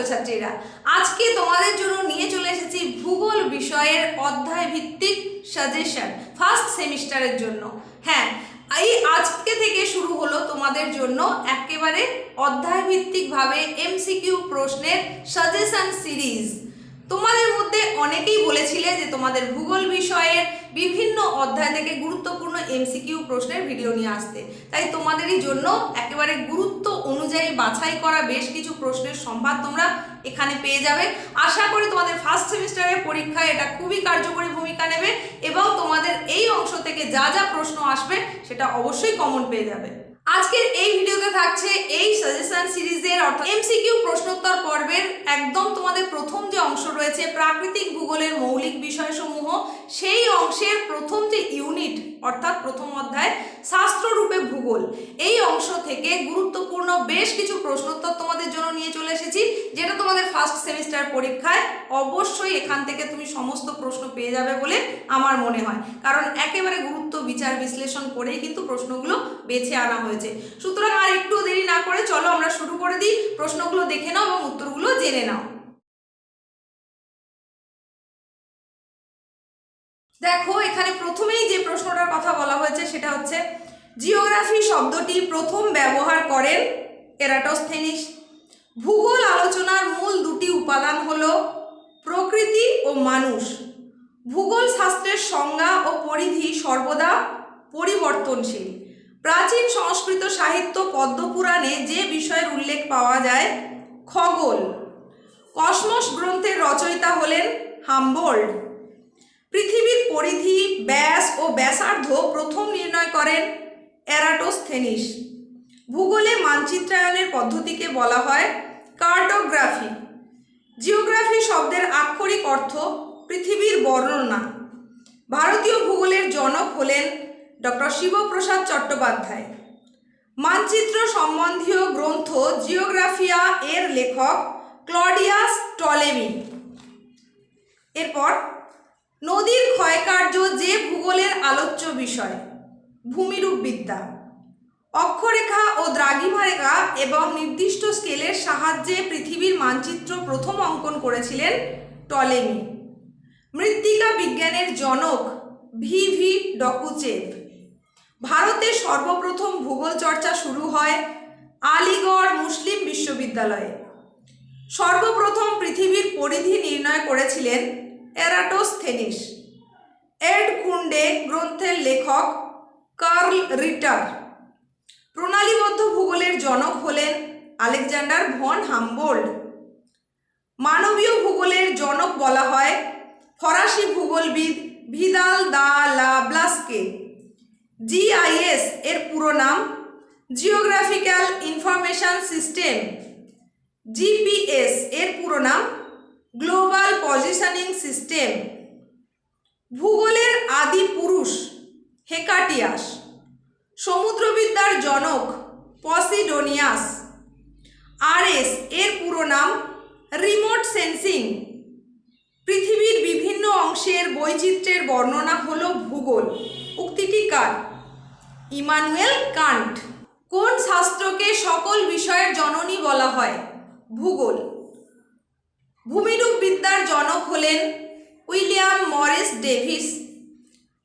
ছাত্রছাত্রীরা। আজকে তোমাদের জন্য নিয়ে চলে এসেছি ভূগোল বিষয়ের অধ্যায় ভিত্তিক সাজেশন ফার্স্ট সেমিস্টারের জন্য। হ্যাঁ এই আজকে থেকে শুরু হলো তোমাদের জন্য একেবারে অধ্যায় ভিত্তিকভাবে এমসিকিউ প্রশ্নের সাজেশন সিরিজ তোমাদের মধ্যে অনেকেই বলেছিলে যে তোমাদের ভূগোল বিষয়ের বিভিন্ন অধ্যায় থেকে গুরুত্বপূর্ণ এমসিকিউ প্রশ্নের ভিডিও নিয়ে আসতে। তাই তোমাদেরই জন্য একেবারে গুরুত্ব অনুযায়ী বাছাই করা বেশ কিছু প্রশ্নের সম্ভার তোমরা এখানে পেয়ে যাবে। আশা করি তোমাদের ফার্স্ট সেমিস্টারের পরীক্ষায় এটা খুবই কার্যকরী ভূমিকা নেবে এবং তোমাদের এই অংশ থেকে যা যা প্রশ্ন আসবে সেটা অবশ্যই কমন পেয়ে যাবে। আজকের এই ভিডিওতে থাকছে এই সাজেশন সিরিজের অর্থাৎ এমসিকিউ প্রশ্নোত্তর পর্বের একদম তোমাদের প্রথম যে অংশ রয়েছে, প্রাকৃতিক ভূগোলের মৌলিক বিষয়সমূহ, সেই অংশের প্রথম যে ইউনিট অর্থাৎ প্রথম অধ্যায় শাস্ত্ররূপে ভূগোল। এই অংশ থেকে গুরুত্বপূর্ণ বেশ কিছু প্রশ্নোত্তর তোমাদের জন্য নিয়ে চলে এসেছি, যেটা তোমাদের ফার্স্ট সেমিস্টার পরীক্ষায় অবশ্যই এখান থেকে তুমি সমস্ত প্রশ্ন পেয়ে যাবে বলে আমার মনে হয়। কারণ একেবারে গুরুত্ব, বিচার, বিশ্লেষণ করেই কিন্তু প্রশ্নগুলো বেছে আনা হয়েছে। সুতরাং আর একটু দেরি না করে চলো আমরা শুরু করে দিই। প্রশ্নগুলো দেখে নাও এবং উত্তরগুলো জেনে নাও। এখানে প্রথমেই যে প্রশ্নটার কথা বলা হয়েছে সেটা হচ্ছে, জিওগ্রাফি শব্দটি প্রথম ব্যবহার করেন এরাটোস্থেনিস ভূগোল আলোচনার মূল দুটি উপাদান হল প্রকৃতি ও মানুষ। ভূগোল শাস্ত্রের সংজ্ঞা ও পরিধি সর্বদা পরিবর্তনশীল। প্রাচীন সংস্কৃত সাহিত্য পদ্মপুরাণে যে বিষয়ের উল্লেখ পাওয়া যায়, খগোল। কসমস গ্রন্থের রচয়িতা হলেন হামবোল্ড। পৃথিবীর পরিধি, ব্যাস ও ব্যাসার্ধ প্রথম নির্ণয় করেন এরাটোস্থেনিস ভূগোলে মানচিত্রায়নের পদ্ধতিকে বলা হয় কার্টোগ্রাফি। জিওগ্রাফি শব্দের আক্ষরিক অর্থ পৃথিবীর বর্ণনা। ভারতীয় ভূগোলের জনক হলেন ডক্টর শিবপ্রসাদ চট্টোপাধ্যায়। মানচিত্র সম্বন্ধীয় গ্রন্থ জিওগ্রাফিয়া এর লেখক ক্লডিয়াস টলেমি। এরপর নদীর ক্ষয়কার্য যে ভূগোলের আলোচ্য বিষয়, ভূমিরূপ বিদ্যা। অক্ষরেখা ও দ্রাঘিমা রেখা এবং নির্দিষ্ট স্কেলের সাহায্যে পৃথিবীর মানচিত্র প্রথম অঙ্কন করেছিলেন টলেমি। মৃত্তিকা বিজ্ঞানের জনক ভি ভি ডকুচেভ। ভারতে সর্বপ্রথম ভূগোল চর্চা শুরু হয় আলিগড় মুসলিম বিশ্ববিদ্যালয়ে। সর্বপ্রথম পৃথিবীর পরিধি নির্ণয় করেছিলেন এরাটোস্থেনিস এড কুন্ডে গ্রন্থের লেখক কার্ল রিটার। প্রণালীবদ্ধ ভূগোলের জনক হলেন আলেকজান্ডার ভন হামবোল্ড। মানবীয় ভূগোলের জনক বলা হয় ফরাসি ভূগোলবিদ ভিদাল দা লা ব্লাসকে। জিআইএস এর পুরো নাম জিওগ্রাফিক্যাল ইনফরমেশন সিস্টেম। জিপিএস এর পুরো নাম গ্লোবাল পজিশনিং সিস্টেম। ভূগোলের আদি পুরুষ হেকাটিয়াস। সমুদ্রবিদ্যার জনক পসিডোনিয়াস। আরএস এর পুরো নাম রিমোট সেন্সিং। পৃথিবীর বিভিন্ন অংশের বৈচিত্র্যের বর্ণনা হল ভূগোল। উক্তিটি কার? Immanuel Kant. কোন শাস্ত্রকে সকল বিষয়ের জননী বলা হয়? ভূগোল। ভূমিরূপ বিদ্যার জনক হলেন উইলিয়াম মরিস ডেভিস,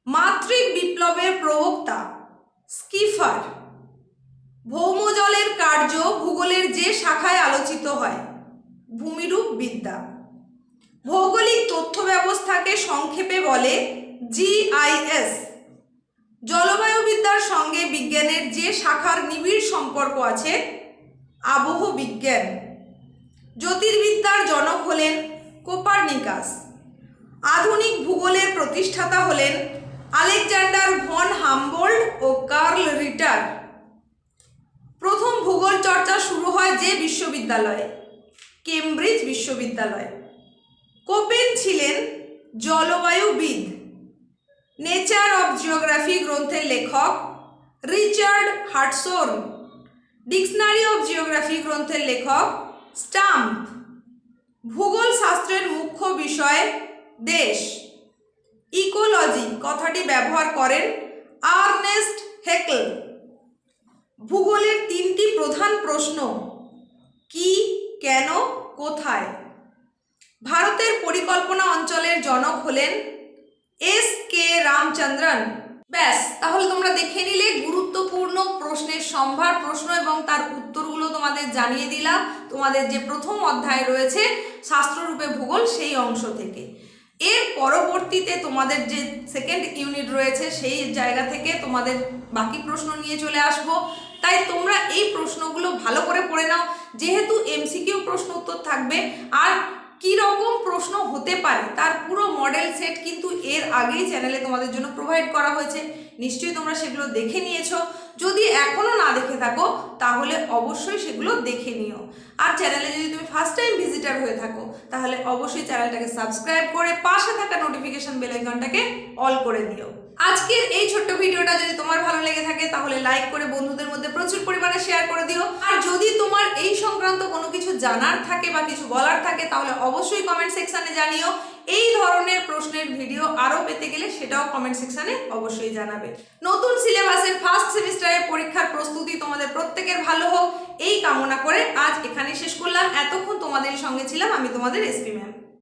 মাতৃক বিপ্লবের প্রবক্তা স্কিফার। ভৌমজলের কার্য ভূগোলের যে শাখায় আলোচিত হয়, ভূমিরূপ বিদ্যা। ভৌগোলিক তথ্য ব্যবস্থাকে সংক্ষেপে বলে জিআইএস জলবায়ুবিদ্যার সঙ্গে বিজ্ঞানের যে শাখার নিবিড় সম্পর্ক আছে, আবহ বিজ্ঞান। জ্যোতির্বিদ্যার জনক হলেন কোপারনিকাস। আধুনিক ভূগোলের প্রতিষ্ঠাতা হলেন আলেকজান্ডার ভন হামবোল্ড ও কার্ল রিটার। প্রথম ভূগোল চর্চা শুরু হয় যে বিশ্ববিদ্যালয়ে, কেমব্রিজ বিশ্ববিদ্যালয়। কোপেন ছিলেন জলবায়ুবিদ। নেচার অব জিওগ্রাফি গ্রন্থের লেখক Richard Hartshorne dictionary of geography গ্রন্থের লেখক স্টাম্প, ভূগোল শাস্ত্রের মুখ্য বিষয় দেশ। ইকোলজি, কথাটি ব্যবহার করেন আর্নেস্ট হেকল। ভূগোলের তিনটি প্রধান প্রশ্ন, কি, কেন, কোথায়? ভারতের পরিকল্পনা অঞ্চলের জনক হলেন এস কে রামচন্দ্রন। ব্যাস, তাহলে তোমরা দেখে নিলে গুরুত্বপূর্ণ প্রশ্নের সম্ভার প্রশ্ন এবং তার উত্তরগুলো তোমাদের জানিয়ে দিলাম। তোমাদের যে প্রথম অধ্যায় রয়েছে, শাস্ত্ররূপে ভূগোল সেই অংশ থেকে। এর পরবর্তীতে তোমাদের যে সেকেন্ড ইউনিট রয়েছে, সেই জায়গা থেকে তোমাদের বাকি প্রশ্ন নিয়ে চলে আসব। তাই তোমরা এই প্রশ্নগুলো ভালো করে পড়ে নাও। যেহেতু এমসিকিউ প্রশ্ন উত্তর থাকবে, আর কি রকম প্রশ্ন হতে পারে, তার পুরো মডেল সেট কিন্তু এর আগেই চ্যানেলে তোমাদের জন্য প্রোভাইড করা হয়েছে। নিশ্চয়ই তোমরা সেগুলো দেখে নিয়েছো। যদি এখনও না দেখে থাকো, তাহলে অবশ্যই সেগুলো দেখে নিও। আর চ্যানেলে যদি তুমি ফার্স্ট টাইম ভিজিটার হয়ে থাকো, তাহলে অবশ্যই চ্যানেলটাকে সাবস্ক্রাইব করে পাশে থাকা নোটিফিকেশান বেল আইকনটাকে অল করে দিও। আজকের এই ছোট্ট ভিডিওটা যদি তোমার তাহলে লাইক করে বন্ধুদের মধ্যে প্রচুর পরিমাণে শেয়ার করে দিও। আর যদি তোমার এই সংক্রান্ত কোনো কিছু জানার থাকে বা কিছু বলার থাকে, তাহলে অবশ্যই কমেন্ট সেকশানে জানিও। এই ধরনের প্রশ্নের ভিডিও আরও পেতে গেলে সেটাও কমেন্ট সেকশানে অবশ্যই জানাবে। নতুন সিলেবাসের ফার্স্ট সেমিস্টারের পরীক্ষার প্রস্তুতি তোমাদের প্রত্যেকের ভালো হোক। এই কামনা করে আজ এখানে শেষ করলাম। এতক্ষণ তোমাদের সঙ্গে ছিলাম আমি তোমাদের এসপি ম্যাম